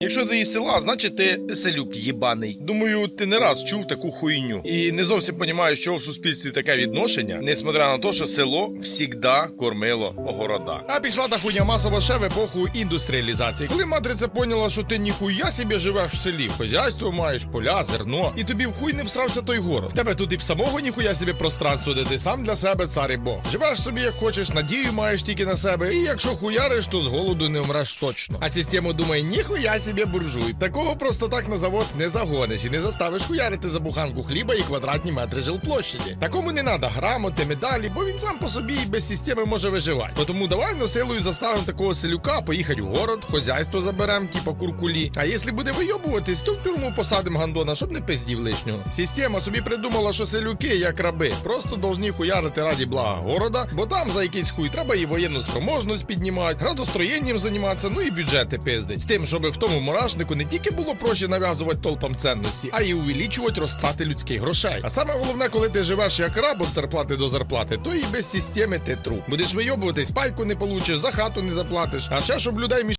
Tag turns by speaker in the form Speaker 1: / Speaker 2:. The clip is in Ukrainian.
Speaker 1: Якщо ти із села, значить ти селюк єбаний. Думаю, ти не раз чув таку хуйню. І не зовсім розумієш, що в суспільстві таке відношення, несмотря на те, що село всігда кормило города. А пішла та хуйня масово ще в епоху індустріалізації. Коли матриця поняла, що ти ніхуя собі живеш в селі, хозяйство маєш, поля, зерно, і тобі в хуй не всрався той город. В тебе тут і в самого ніхуя собі пространство, де ти сам для себе цар і бог. Живеш собі як хочеш, надію маєш тільки на себе. І якщо хуяриш, то з голоду не вмреш точно. А система думає, ніхуя собі буржуй. Такого просто так на завод не загониш і не заставиш хуярити за буханку хліба і квадратні метри жилплощаді. Такому не треба грамоти, медалі, бо він сам по собі і без системи може виживати. Тому давай на силою заставимо такого селюка поїхати в город, хозяйство заберем, типа куркулі. А якщо буде вийобуватись, то в тюрму посадимо гандона, щоб не пиздів лишнього. Система собі придумала, що селюки, як раби, просто должні хуярити раді блага города, бо там за якийсь хуй треба і воєнну спроможність піднімати, градостроєнням займатися, ну і бюджети пиздить. З тим, щоб в тому мурашнику не тільки було проще нав'язувати толпам цінності, а й увеличувати розтрати людських грошей. А саме головне, коли ти живеш як раб від зарплати до зарплати, то і без системи ти труп. Будеш вийобуватись, пайку не получиш, за хату не заплатиш. А ще щоб людей між